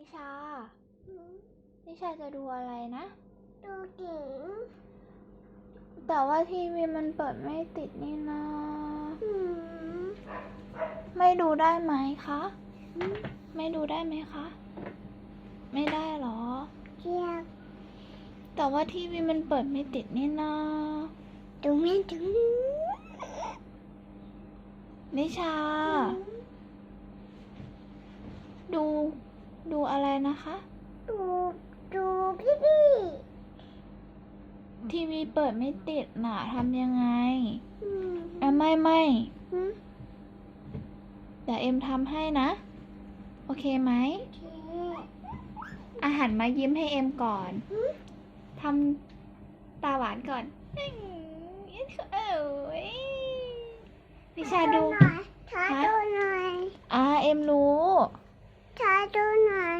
นิชา นิชาจะดูอะไรนะ ดูถึงแต่ว่าทีวีมันเปิดไม่ติดนี่นะหืมไม่ดูได้ไหมคะ ไม่ดูได้ไหมคะ ไม่ได้เหรอเจียบแต่ว่าทีวีมันเปิดไม่ติดนี่นะดูไม่ถึงนิชา ดู ดูอะไรนะคะ ดูดูพี่พี่ทีวีเปิดไม่ติดน่ะทำยังไงอืมอะไม่ไม่หืมเดี๋ยวเอ็มทำให้นะ โอเคไหมเจ๊อาหารมายิ้มให้เอ็มก่อนหืมทำตาหวานก่อนอื้อเอ้ยนิชาดู หน่อยช้าดูหน่อย